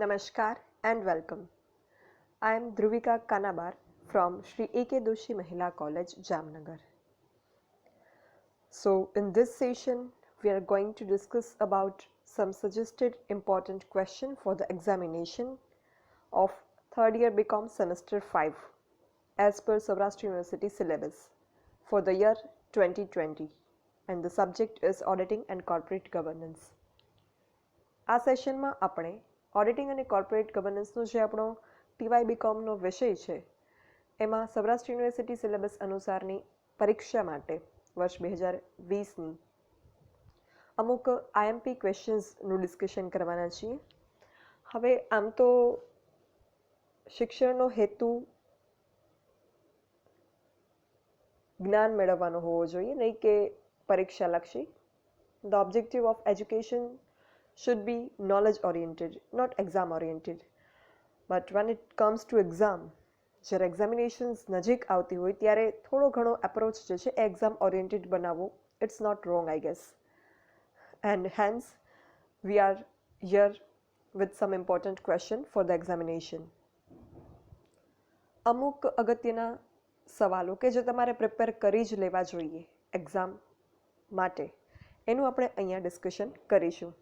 Namaskar and welcome. I am Dhruvika Kanabar from Sri A.K. Doshi Mahila College, Jamnagar. So, in this session, we are going to discuss about some suggested important question for the examination of third year BCom semester 5 as per Saurashtra University syllabus for the year 2020 and the subject is auditing and corporate governance. આ સેશનમાં આપણે auditing અને corporate ગવર્નન્સનો જે આપણો ટીવાય બીકોમનો વિષય છે, એમાં Saurashtra university syllabus અનુસારની પરીક્ષા માટે વર્ષ બે હજાર વીસની અમુક આઈએમપી ક્વેશ્ચન્સનું ડિસ્કશન કરવાના છીએ. હવે આમ તો શિક્ષણનો હેતુ જ્ઞાન મેળવવાનો હોવો જોઈએ, નહીં કે પરીક્ષાલક્ષી the objective of education should be knowledge oriented, not exam oriented. But when it comes to exam, જ્યારે એક્ઝામિનેશન્સ નજીક આવતી હોય ત્યારે થોડો ઘણો એપ્રોચ જે છે એ એક્ઝામ ઓરિએન્ટેડ બનાવવો it's not wrong I guess and hence we are here with some important question for the examination અમુક અગત્યના સવાલો કે જે તમારે પ્રિપેર કરી જ લેવા જોઈએ એક્ઝામ માટે એનું આપણે અહીંયા ડિસ્કશન કરીશું.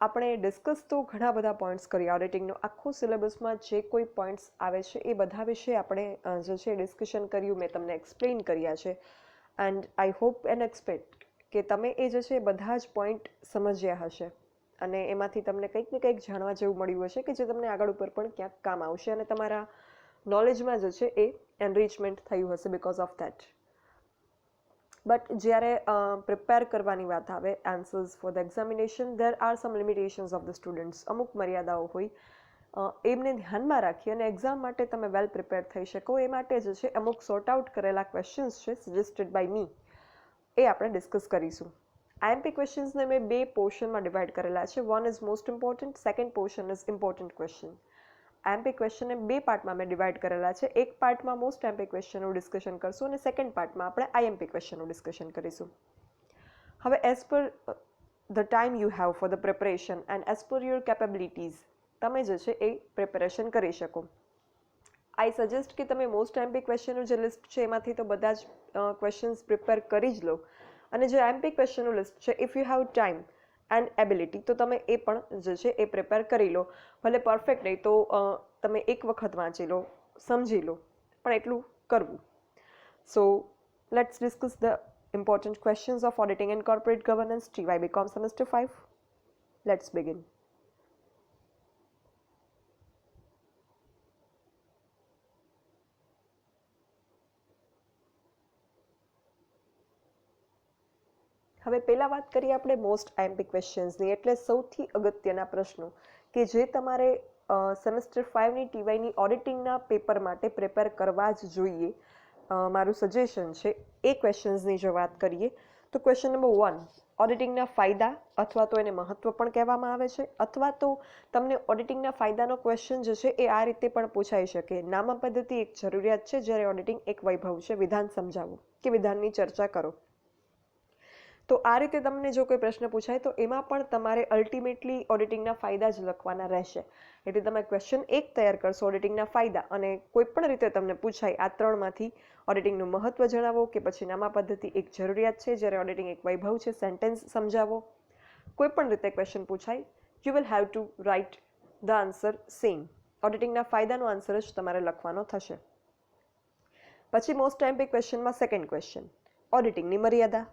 આપણે ડિસ્કસ તો ઘણા બધા પોઈન્ટ્સ કરી ઓડિટિંગનો આખો સિલેબસમાં જે કોઈ પોઈન્ટ્સ આવે છે, એ બધા વિશે આપણે જે છે ડિસ્કશન કર્યું, મેં તમને એક્સપ્લેન કર્યા છે. And I hope and expect કે તમે એ જે છે બધા જ પોઈન્ટ સમજ્યા હશે. અને એમાંથી તમને કંઈક ને કંઈક જાણવા જેવું મળ્યું હશે કે જે તમને આગળ ઉપર પણ ક્યાંક કામ આવશે અને તમારા નોલેજમાં જે છે એ એનરીચમેન્ટ થયું હશે બિકોઝ ઓફ દેટ બટ જ્યારે પ્રિપેર કરવાની વાત આવે answers for the examination there are some limitations of the students અમુક મર્યાદાઓ હોય એમને ધ્યાનમાં રાખી અને એક્ઝામ માટે તમે વેલ પ્રિપેર થઈ શકો. એ માટે જે છે, અમુક સોર્ટ આઉટ કરેલા ક્વેશ્ચન્સ છે સજેસ્ટેડ બાય મી એ આપણે ડિસ્કસ કરીશું. આઈએમપી ક્વેશ્ચન્સને મેં બે પોર્શનમાં ડિવાઈડ કરેલા છે. One is most important second portion is important question IMP ક્વેશ્ચનને બે પાર્ટમાં મેં ડિવાઈડ કરેલા છે. એક પાર્ટમાં મોસ્ટ એમપી ક્વેશ્ચનનું ડિસ્કશન કરશું અને સેકન્ડ પાર્ટમાં આપણે આઈએમપી ક્વેશ્ચનનું ડિસ્કશન કરીશું. હવે as per the time you have for the preparation and as per your capabilities તમે જે છે એ પ્રિપેરેશન કરી શકો. આઈ સજેસ્ટ કે તમે મોસ્ટ એમ્પી ક્વેશ્ચનનું જે લિસ્ટ છે એમાંથી તો બધા જ ક્વેશ્ચન્સ પ્રિપેર કરી જ લો. અને જે એમ્પી ક્વેશ્ચનનું લિસ્ટ છે if you have time and ability. તો તમે એ પણ જે છે એ પ્રિપેર કરી લો. ભલે પરફેક્ટ નહીં, તો તમે એક વખત વાંચી લો સમજી લો, પણ એટલું કરવું. So let's discuss the important questions of auditing and corporate governance TY BCom semester five let's begin હવે પહેલાં વાત કરીએ આપણે મોસ્ટ આઈએમપી ક્વેશ્ચન્સની એટલે સૌથી અગત્યના પ્રશ્નો કે જે તમારે સેમેસ્ટર ફાઇવની ટીવાયની ઓડિટિંગના પેપર માટે પ્રિપેર કરવા જ જોઈએ. મારું સજેશન છે, એ ક્વેશ્ચન્સની જો વાત કરીએ, તો ક્વેશ્ચન નંબર વન ઓડિટિંગના ફાયદા અથવા તો એને મહત્ત્વ પણ કહેવામાં આવે છે, અથવા તો તમને ઓડિટિંગના ફાયદાનો ક્વેશ્ચન જે છે એ આ રીતે પણ પૂછાઈ શકે. નામા પદ્ધતિ એક જરૂરિયાત છે, જ્યારે ઓડિટિંગ એક વૈભવ છે, વિધાન સમજાવો કે વિધાનની ચર્ચા કરો. તો આ રીતે તમને જો કોઈ પ્રશ્ન પૂછાય, તો એમાં પણ તમારે અલ્ટિમેટલી ઓડિટિંગના ફાયદા જ લખવાના રહેશે. એટલે તમે ક્વેશ્ચન એક તૈયાર કરશો ઓડિટિંગના ફાયદા અને કોઈ પણ રીતે તમને પૂછાય આ ત્રણમાંથી ઓડિટિંગનું મહત્ત્વ જણાવો કે પછી નામા પદ્ધતિ એક જરૂરિયાત છે, જ્યારે ઓડિટિંગ એક વૈભવ છે સેન્ટેન્સ સમજાવો. કોઈ પણ રીતે ક્વેશ્ચન પૂછાય you will have to write the answer same ઓડિટિંગના ફાયદાનો આન્સર જ તમારે લખવાનો થશે. પછી મોસ્ટ ટાઈમ પે ક્વેશ્ચનમાં સેકન્ડ ક્વેશ્ચન ઓડિટિંગની મર્યાદા.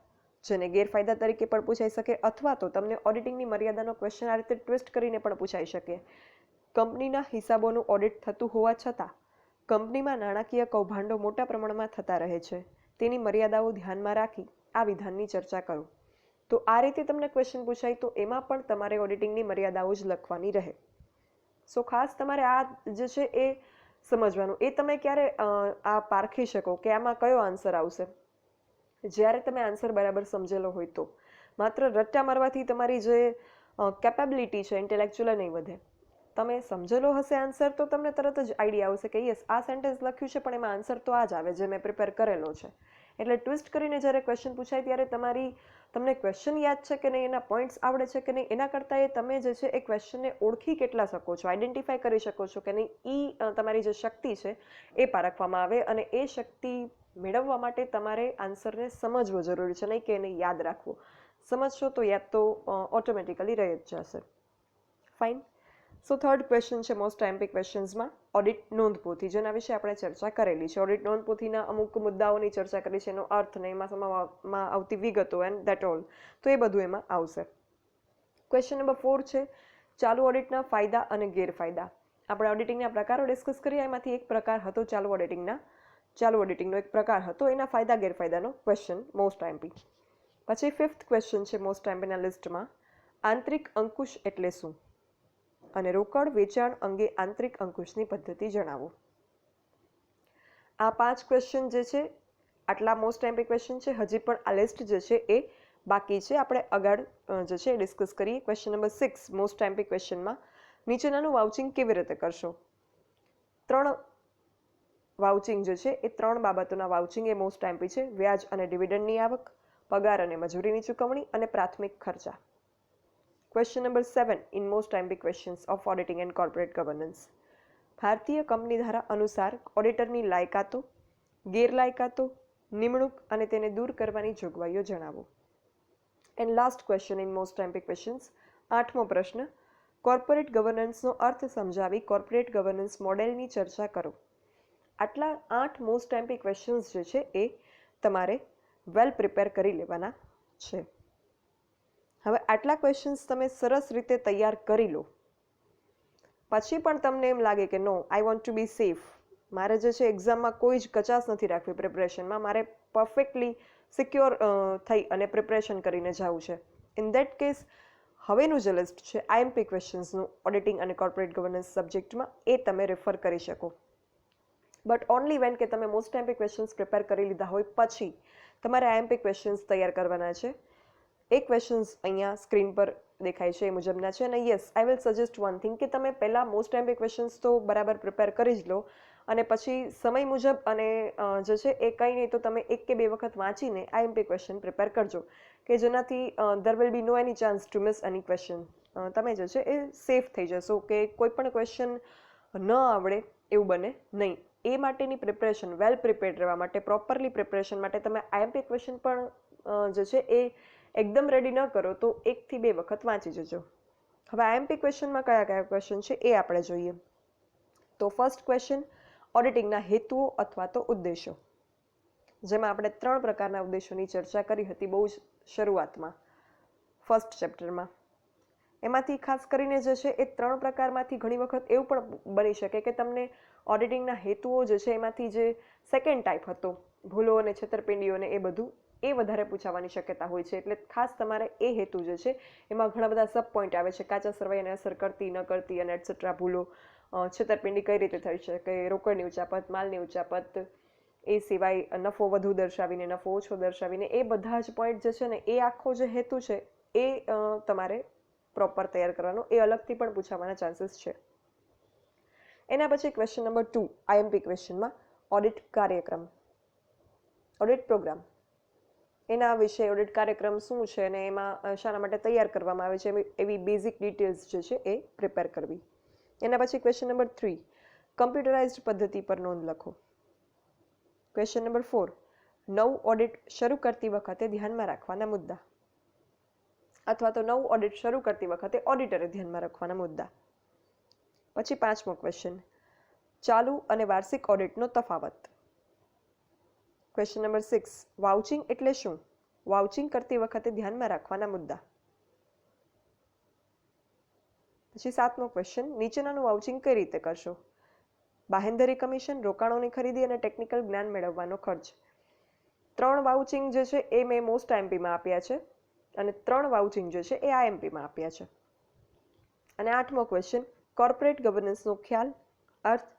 જેને ગેરફાયદા તરીકે પણ પૂછાઈ શકે અથવા તો તમને ઓડિટિંગની મર્યાદાનો ક્વેશ્ચન આ રીતે ટ્વિસ્ટ કરીને પણ પૂછાઈ શકે. કંપનીના હિસાબોનું ઓડિટ થતું હોવા છતાં, કંપનીમાં નાણાકીય કૌભાંડો મોટા પ્રમાણમાં થતા રહે છે. તેની મર્યાદાઓ ધ્યાનમાં રાખી આ વિધાનની ચર્ચા કરો. તો આ રીતે તમને ક્વેશ્ચન પૂછાય તો એમાં પણ તમારે ઓડિટિંગની મર્યાદાઓ જ લખવાની રહે. સો ખાસ તમારે આ જે છે એ સમજવાનું. એ તમે ક્યારે આ પારખી શકો કે આમાં કયો આન્સર આવશે? જ્યારે તમે આન્સર બરાબર સમજેલો હોય તો. માત્ર રટ્ટા મારવાથી તમારી જે કેપેબિલિટી છે ઇન્ટેલેક્ચ્યુઅલ નહીં વધે. તમે સમજેલો હશે આન્સર તો તમને તરત જ આઈડિયા આવશે કે યસ આ સેન્ટેન્સ લખ્યું છે, પણ એમાં આન્સર તો આ જ આવે જે મેં પ્રિપેર કરેલો છે. એટલે ટ્વિસ્ટ કરીને જ્યારે ક્વેશ્ચન પૂછાય ત્યારે તમારી, તમને ક્વેશ્ચન યાદ છે કે નહીં, એના પોઈન્ટ્સ આવડે છે કે નહીં, એના કરતાં એ તમે જે છે એ ક્વેશ્ચનને ઓળખી કેટલા શકો છો આઈડેન્ટિફાય કરી શકો છો કે નહીં એ તમારી જે શક્તિ છે એ પારખવામાં આવે અને એ શક્તિ મેળવવા માટે તમારે આન્સરને સમજવો જરૂરી છે નહીં કે એને યાદ રાખવો. સમજશો તો યાદ તો ઓટોમેટિકલી રહી જ જશે. ફાઇન સો થર્ડ ક્વેશ્ચન છે મોસ્ટ ટાઈમ્પિક ક્વેશ્ચન્સમાં ઓડિટ નોંધપોથી. જેના વિશે આપણે ચર્ચા કરેલી છે. ઓડિટ નોંધપોથીના અમુક મુદ્દાઓની ચર્ચા કરી છે. એનો અર્થ ને એમાં સમાવવામાં આવતી વિગતો એન્ડ દેટ ઓલ તો એ બધું એમાં આવશે. ક્વેશ્ચન નંબર ફોર છે, ચાલુ ઓડિટના ફાયદા અને ગેરફાયદા. આપણે ઓડિટિંગના પ્રકારો ડિસ્કસ કર્યા એમાંથી એક પ્રકાર હતો ચાલુ ઓડિટિંગના ચાલુ એડિટિંગનો એક પ્રકાર હતો, એના ફાયદા, ગેરફાયદાનો ક્વેશ્ચન મોસ્ટ ટાઈમ્પી પછી ફિફ્થ ક્વેશ્ચન છે મોસ્ટ ટાઈમ્પીના લિસ્ટમાં આંતરિક અંકુશ એટલે શું? અને રોકડ વેચાણ અંગે આંતરિક અંકુશની પદ્ધતિ જણાવો. આ પાંચ ક્વેશ્ચન જે છે, આટલા મોસ્ટ ટાઈમ્પી ક્વેશ્ચન છે, હજી પણ આ લિસ્ટ જે છે એ બાકી છે. આપણે આગળ જે છે ડિસ્કસ કરીએ. ક્વેશ્ચન નંબર સિક્સ મોસ્ટ ટાઈમ્પી ક્વેશ્ચનમાં નીચેનાનું વાઉચિંગ કેવી રીતે કરશો? ત્રણ વાઉચિંગ જે છે એ ત્રણ બાબતોના વાઉચિંગ એ મોસ્ટ ટાઈમ્પી છે. વ્યાજ અને ડિવિડન્ડની આવક, પગાર અને મજૂરીની ચૂકવણી અને પ્રાથમિક ખર્ચા. Question number seven in most IMP questions of auditing and corporate governance ભારતીય કંપની ધારા અનુસાર ઓડિટરની લાયકાતો, ગેરલાયકાતો, નિમણૂક અને તેને દૂર કરવાની જોગવાઈઓ જણાવો. And last question in most IMP questions આઠમો પ્રશ્ન કોર્પોરેટ ગવર્નન્સનો અર્થ સમજાવી કોર્પોરેટ ગવર્નન્સ મોડેલની ચર્ચા કરો. આટલા આઠ મોસ્ટ ટાઈમ્પી ક્વેશ્ચન્સ જે છે એ તમારે વેલ પ્રિપેર કરી લેવાના છે. હવે આટલા ક્વેશ્ચન્સ તમે સરસ રીતે તૈયાર કરી લો. પછી પણ તમને એમ લાગે કે no I want to be safe મારે જે છે એક્ઝામમાં કોઈ જ કચાશ નથી રાખવી પ્રિપરેશનમાં મારે પરફેક્ટલી સિક્યોર થઈ અને પ્રિપરેશન કરીને જવું છે. ઇન દેટ કેસ હવેનું જે લિસ્ટ છે આઈએમપી ક્વેશ્ચન્સનું ઓડિટિંગ અને કોર્પોરેટ ગવર્નન્સ સબ્જેક્ટમાં એ તમે રેફર કરી શકો. બટ ઓનલી વેન કે તમે મોસ્ટ એમપી ક્વેશ્ચન્સ પ્રિપેર કરી લીધા હોય પછી તમારે આઈએમપી ક્વેશ્ચન્સ તૈયાર કરવાના છે. એ ક્વેશ્ચન્સ અહીંયા સ્ક્રીન પર દેખાય છે એ મુજબના છે. અને yes I will suggest one thing કે તમે પહેલાં મોસ્ટ ટાઈમ્પી ક્વેશ્ચન્સ તો બરાબર પ્રિપેર કરી જ લો. અને પછી સમય મુજબ અને જે છે એ કંઈ નહીં તો તમે એક કે બે વખત વાંચીને આઈએમપી ક્વેશ્ચન પ્રિપેર કરજો. કે જેનાથી there will be no any chance to miss any question તમે જે છે એ સેફ થઈ જશો કે કોઈ પણ ક્વેશ્ચન ન આવડે એવું બને નહીં. એ માટેની પ્રિપરેશન વેલ પ્રિપેર્ડ રહેવા માટે પ્રોપરલી પ્રિપરેશન માટે તમે આઈએમપી ક્વેશ્ચન પણ જે છે એ એકદમ રેડી ન કરો તો એકથી બે વખત વાંચી જજો. હવે આઈએમપી ક્વેશ્ચનમાં કયા કયા ક્વેશ્ચન છે એ આપણે જોઈએ. તો ફર્સ્ટ ક્વેશ્ચન ઓડિટિંગના હેતુઓ અથવા તો ઉદ્દેશો. જેમાં આપણે ત્રણ પ્રકારના ઉદ્દેશોની ચર્ચા કરી હતી બહુ જ શરૂઆતમાં ફર્સ્ટ ચેપ્ટરમાં એમાંથી ખાસ કરીને જે છે એ ત્રણ પ્રકારમાંથી ઘણી વખત એવું પણ બની શકે કે તમને ઓડિટિંગના હેતુઓ જે છે, એમાંથી જે સેકન્ડ ટાઈપ હતો, ભૂલો અને છેતરપિંડીઓને એ બધું એ વધારે પૂછાવાની શક્યતા હોય છે. એટલે ખાસ તમારે એ હેતુ જે છે, એમાં ઘણા બધા સબ પોઈન્ટ આવે છે. કાચા સરવાઈને અસર કરતી, ન કરતી અને એટસેટ્રા ભૂલો છેતરપિંડી કઈ રીતે થઈ શકે, રોકડની ઉચાપત, માલની ઉચાપત, એ સિવાય નફો વધુ દર્શાવીને, નફો ઓછો દર્શાવીને, એ બધા જ પોઈન્ટ જે છે ને, એ આખો જે હેતુ છે, એ તમારે પ્રોપર તૈયાર કરવાનો, એ અલગથી પણ પૂછાવાના ચાન્સીસ છે. એના પછી ક્વેશ્ચન નંબર ટુ આઈએમપી ક્વેશ્ચનમાં ઓડિટ કાર્યક્રમ. ઓડિટ પ્રોગ્રામ એના વિશે ઓડિટ કાર્યક્રમ શું છે અને એમાં શાના માટે તૈયાર કરવામાં આવે છે એવી બેઝિક ડિટેલ્સ જે છે એ પ્રિપેર કરવી. એના પછી ક્વેશ્ચન નંબર થ્રી કમ્પ્યુટરાઇઝ્ડ પદ્ધતિ પર નોંધ લખો. ક્વેશ્ચન નંબર ફોર નવું ઓડિટ શરૂ કરતી વખતે ધ્યાનમાં રાખવાના મુદ્દા. અથવા તો નવું ઓડિટ શરૂ કરતી વખતે ઓડિટરે ધ્યાનમાં રાખવાના મુદ્દા. પછી પાંચમો ક્વેશ્ચન ચાલુ અને વાર્ષિક ઓડિટનો તફાવત. ક્વેશ્ચન નંબર સિક્સ વાઉચિંગ એટલે શું? વાઉચિંગ કરતી વખતે ધ્યાનમાં રાખવાના મુદ્દા. પછી સાતમો ક્વેશ્ચન નીચેનાનું વાઉચિંગ કઈ રીતે કરશો? બાહેંધરી કમિશન રોકાણોની ખરીદી અને ટેકનિકલ જ્ઞાન મેળવવાનો ખર્ચ. ત્રણ વાઉચિંગ જે છે એ મેં મોસ્ટ આઈએમપીમાં આપ્યા છે અને ત્રણ વાઉચિંગ જે છે એ આઈએમપીમાં આપ્યા છે. અને આઠમો ક્વેશ્ચન કોર્પોરેટ ગવર્નન્સનો ખ્યાલ, અર્થ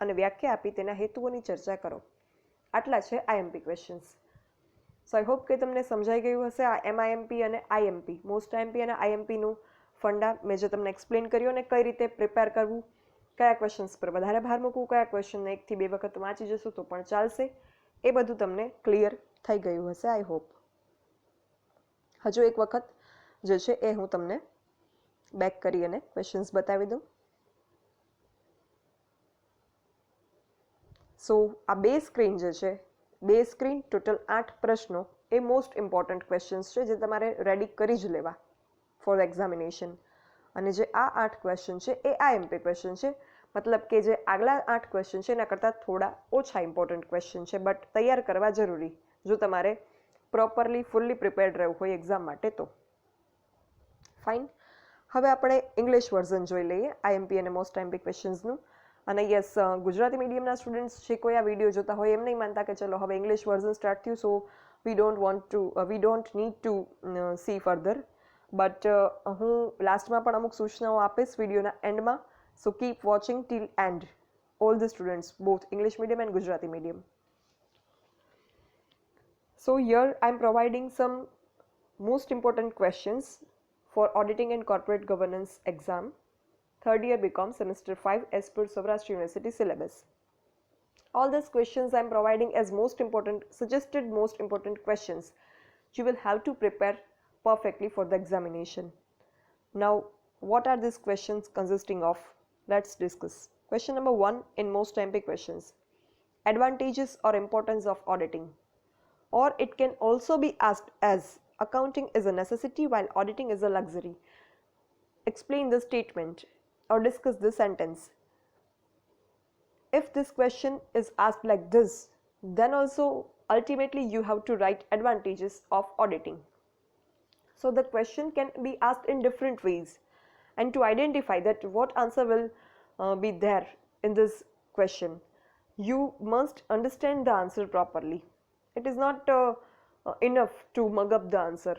અને વ્યાખ્યા આપી તેના હેતુઓની ચર્ચા કરો. આટલા છે IMP questions so I hope કે તમને સમજાઈ ગયું હશે. આ એમઆઈએમપી અને આઈએમપી મોસ્ટ આઈએમપી અને આઈએમપીનું ફંડા. મેં જે તમને એક્સપ્લેન કર્યું અને કઈ રીતે પ્રિપેર કરવું, કયા ક્વેશ્ચન્સ પર વધારે ભાર મૂકવું, કયા ક્વેશ્ચનને એકથી બે વખત વાંચી જશું તો પણ ચાલશે. એ બધું તમને ક્લિયર થઈ ગયું હશે આઈ હોપ હજુ એક વખત જે છે એ હું તમને બેક કરી અને ક્વેશ્ચન્સ બતાવી દઉં. સો આ બે સ્ક્રીન જે છે, બે સ્ક્રીન ટોટલ આઠ પ્રશ્નો, એ મોસ્ટ ઇમ્પોર્ટન્ટ ક્વેશ્ચન્સ છે જે તમારે રેડી કરી જ લેવા ફોર એક્ઝામિનેશન અને જે આ આઠ ક્વેશ્ચન છે, એ આઈએમપી ક્વેશ્ચન છે. મતલબ કે જે આગલા આઠ ક્વેશ્ચન છે, એના કરતાં થોડા ઓછા ઇમ્પોર્ટન્ટ ક્વેશ્ચન છે બટ તૈયાર કરવા જરૂરી, જો તમારે પ્રોપરલી ફૂલ્લી પ્રિપેર્ડ રહેવું હોય એક્ઝામ માટે તો. ફાઇન હવે આપણે ઇંગ્લિશ વર્ઝન જોઈ લઈએ આઈએમપી અને મોસ્ટ આઈએમપી ક્વેશ્ચન્સનું અને યસ ગુજરાતી મીડિયમના સ્ટુડન્ટ્સ જે કોઈ આ વીડિયો જોતા હોય એમ નહીં માનતા કે ચલો, હવે ઇંગ્લિશ વર્ઝન સ્ટાર્ટ થયું so we don't want to we don't need to see further but હું લાસ્ટમાં પણ અમુક સૂચનાઓ આપીશ વિડીયોના એન્ડમાં so keep watching till end all the students both English medium and Gujarati medium so here I am providing some most important questions for auditing and corporate governance exam. Third year BCom semester 5 as per Saurashtra University syllabus. All these questions I am providing as most important, suggested most important questions you will have to prepare perfectly for the examination. Now, what are these questions consisting of? Let's discuss. Question number one in most MP questions. Advantages or importance of auditing. Or it can also be asked as accounting is a necessity while auditing is a luxury. Explain the statement or discuss this sentence. If this question is asked like this, then also ultimately you have to write advantages of auditing. So the question can be asked in different ways and to identify that what answer will uh, be there in this question, you must understand the answer properly. It is not uh, uh, enough to mug up the answer.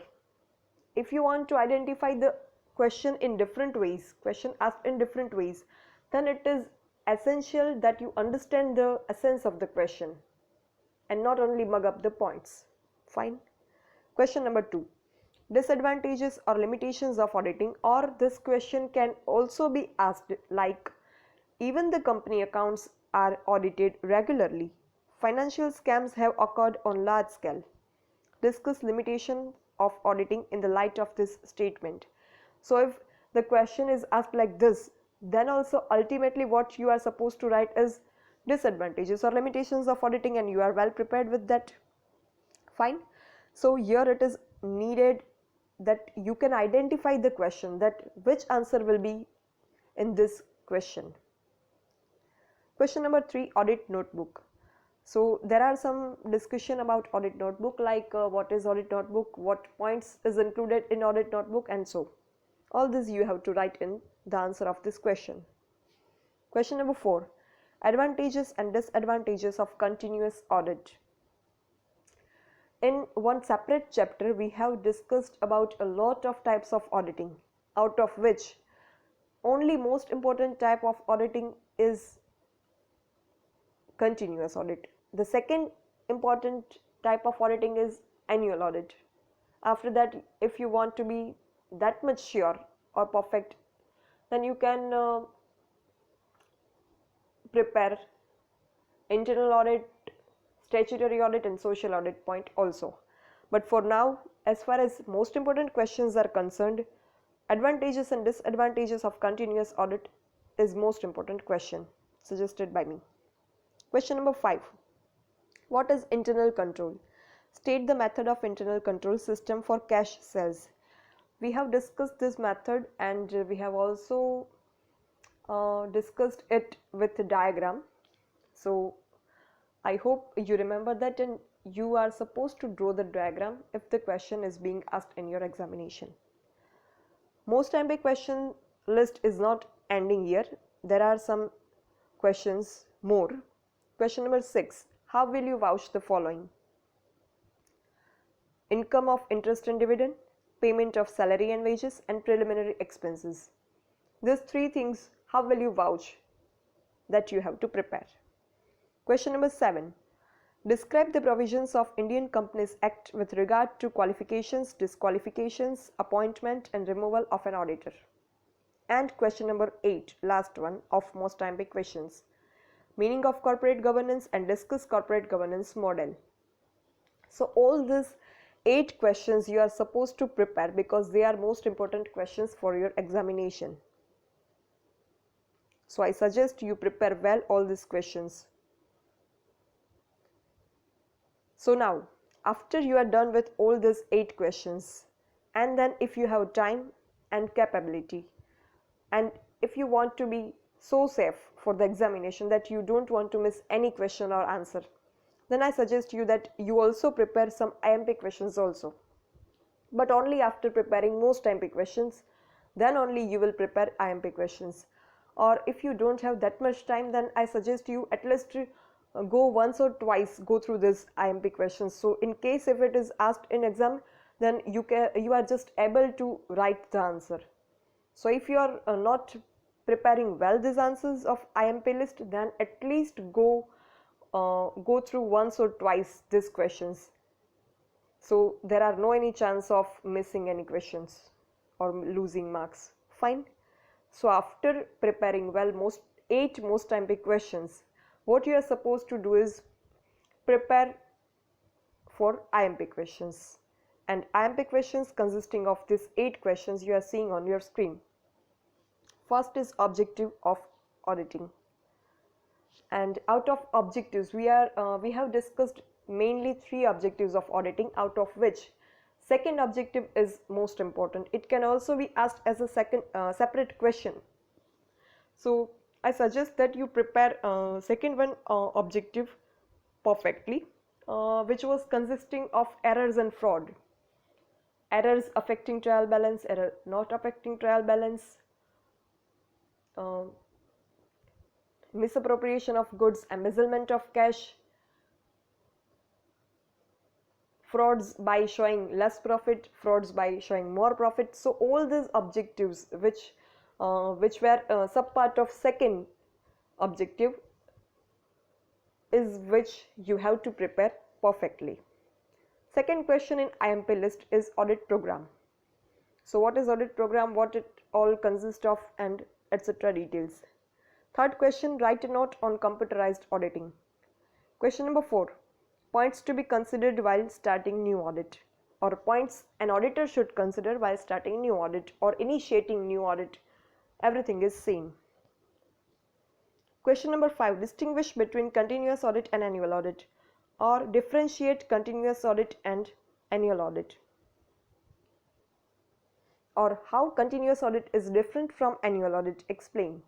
If you want to identify the question in different ways, question asked in different ways, then it is essential that you understand the essence of the question and not only mug up the points. Fine. Question number two disadvantages or limitations of auditing or this question can also be asked like even the company accounts are audited regularly financial scams have occurred on large scale discuss limitations of auditing in the light of this statement so if the question is asked like this, then also ultimately what you are supposed to write is disadvantages or limitations of auditing and you are well prepared with that. Fine. So here it is needed that you can identify the question that which answer will be in this question. Question number 3 audit notebook. So there are some discussion about audit notebook like uh, what is audit notebook, what points is included in audit notebook and so. All this you have to write in the answer of this question. Question number 4. Advantages and disadvantages of continuous audit. In one separate chapter, we have discussed about a lot of types of auditing, out of which only most important type of auditing is continuous audit. The second important type of auditing is annual audit. After that, if you want to be that much sure or perfect then you can uh, prepare internal audit statutory audit and social audit point also. But for now as far as most important questions are concerned advantages and disadvantages of continuous audit is most important question suggested by me. Question number 5 what is internal control? State the method of internal control system for cash sales we have discussed this method and we have also uh, discussed it with the diagram. So i hope you remember that and you are supposed to draw the diagram if the question is being asked in your examination. Most time the question list is not ending here. There are some questions more. Question number 6 how will you vouch the following? Income of interest and dividend payment of salary and wages, and preliminary expenses. These three things, how will you vouch that you have to prepare? Question number 7. Describe the provisions of Indian Companies Act with regard to qualifications, disqualifications, appointment and removal of an auditor. And question number 8, last one of most time big questions. Meaning of corporate governance and discuss corporate governance model. So all these eight questions you are supposed to prepare because they are most important questions for your examination. So I suggest you prepare well all these questions. So now after you are done with all these eight questions and then if you have time and capability and if you want to be so safe for the examination that you don't want to miss any question or answer then I suggest you that you also prepare some IMP questions also. But only after preparing most IMP questions, then only you will prepare IMP questions. Or if you don't have that much time, then I suggest you at least uh, go once or twice go through this IMP questions. So in case if it is asked in exam, then you can you are just able to write the answer. So if you are uh, not preparing well these answers of IMP list, then at least go uh, go through once or twice these questions. So there are no any chance of missing any questions or losing marks. Fine. So after preparing well most eight most IMP questions, what you are supposed to do is prepare for IMP questions. And IMP questions consisting of these eight questions you are seeing on your screen. First is objective of auditing and out of objectives we are uh, we have discussed mainly three objectives of auditing out of which second objective is most important. It can also be asked as a second uh, separate question. So i suggest that you prepare uh, second one uh, objective perfectly uh, which was consisting of errors and fraud. Errors affecting trial balance error not affecting trial balance. Uh, misappropriation of goods, embezzlement of cash, frauds by showing less profit, frauds by showing more profit. So all these objectives which uh, which were subpart of second objective is which you have to prepare perfectly. Second question in IMP list is audit program. So what is audit program, what it all consists of and etc. details. Third question write a note on computerized auditing. Question number 4 points to be considered while starting new audit. Or points an auditor should consider while starting new audit or initiating new audit. Everything is same. Question number 5 distinguish between continuous audit and annual audit. Or differentiate continuous audit and annual audit. Or how continuous audit is different from annual audit? Explain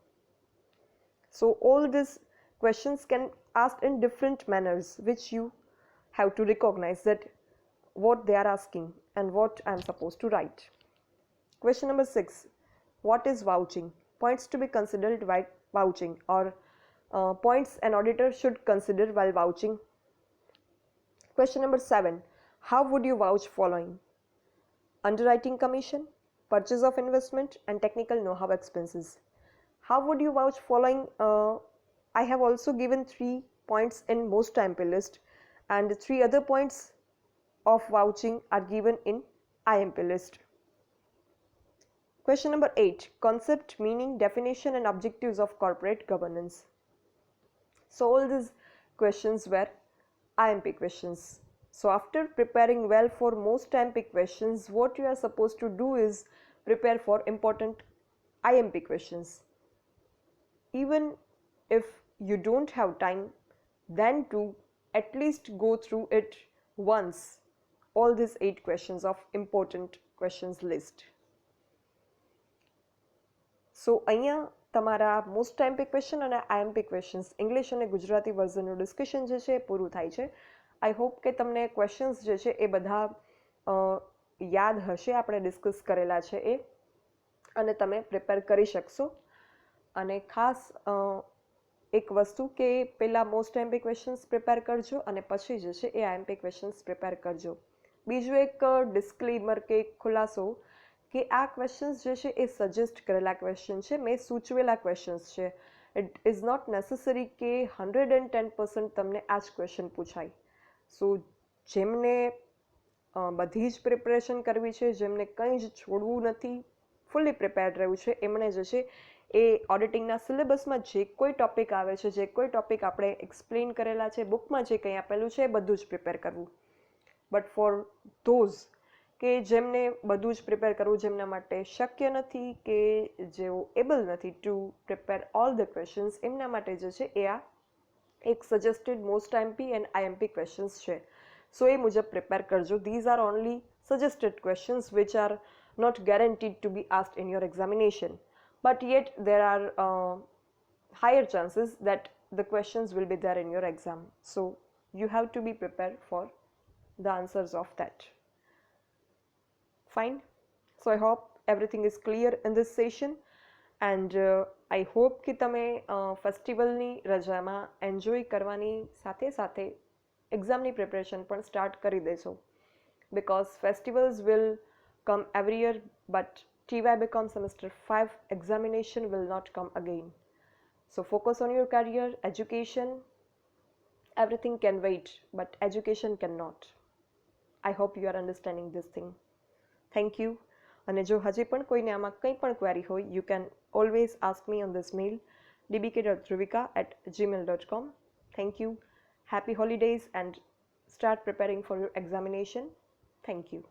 so all these questions can asked in different manners which you have to recognize that what they are asking and what I am supposed to write. Question number 6. What is vouching? Points to be considered while vouching or uh, points an auditor should consider while vouching. Question number 7. How would you vouch following? Underwriting commission, purchase of investment and technical know-how expenses how would you vouch following uh, i have also given three points in most IMP list and three other points of vouching are given in IMP list. Question number 8 Concept, meaning, definition, and objectives of corporate governance. So, all these questions were IMP questions. So, after preparing well for most IMP questions, what you are supposed to do is prepare for important IMP questions even if you don't have time, then to at least go through it once. All these eight questions of important questions list. So અહીંયા તમારા most IMP question અને IMP questions English અને Gujarati વર્ઝનનું discussion જે છે એ પૂરું થાય છે. આઈ hope કે તમને ક્વેશ્ચન્સ જે છે એ બધા યાદ હશે. આપણે ડિસ્કસ કરેલા છે એ. અને તમે પ્રિપેર કરી શકશો. અને ખાસ એક વસ્તુ કે પહેલાં મોસ્ટ એમપી ક્વેશ્ચન્સ પ્રિપેર કરજો અને પછી જે છે એ આઈએમપી ક્વેશ્ચન્સ પ્રિપેર કરજો. બીજું એક ડિસ્ક્લેમર કે ખુલાસો કે આ ક્વેશ્ચન્સ જે છે એ સજેસ્ટ કરેલા ક્વેશ્ચન છે, મેં સૂચવેલા ક્વેશ્ચન્સ છે. ઇટ ઇઝ નોટ નેસેસરી કે હંડ્રેડ એન્ડ ટેન પર્સન્ટ તમને આ જ ક્વેશ્ચન પૂછાય. સો જેમને બધી જ પ્રિપરેશન કરવી છે, જેમને કંઈ જ છોડવું નથી ફૂલ્લી પ્રિપેર્ડ રહેવું છે એમણે જે છે એ ઓડિટિંગના સિલેબસમાં જે કોઈ ટૉપિક આવે છે, જે કોઈ ટૉપિક આપણે એક્સપ્લેન કરેલા છે બુકમાં જે કંઈ આપેલું છે એ બધું જ પ્રિપેર કરવું. બટ ફોર ધોઝ કે જેમને બધું જ પ્રિપેર કરવું, જેમના માટે શક્ય નથી કે જેઓ એબલ નથી to prepare all the questions એમના માટે જે છે એ આ એક suggested most IMP and IMP questions છે. સો એ મુજબ પ્રિપેર કરજો. These are only suggested questions which are not guaranteed to be asked in your examination. but yet there are uh, higher chances that the questions will be there in your exam so you have to be prepared for the answers of that fine so i hope everything is clear in this session and I hope કે તમે ફેસ્ટિવલની રજામાં enjoy કરવાની સાથે સાથે એક્ઝામની preparation પણ start કરી દેશો because festivals will come every year but TY becomes semester 5 examination will not come again. So focus on your career, education, everything can wait but education cannot. I hope you are understanding this thing. Thank you. અને જો હજી પણ કોઈને આમાં કંઈ પણ query હોય you can always ask me on this mail DBK dot Dhruvika at Gmail dot com thank you happy holidays and start preparing for your examination thank you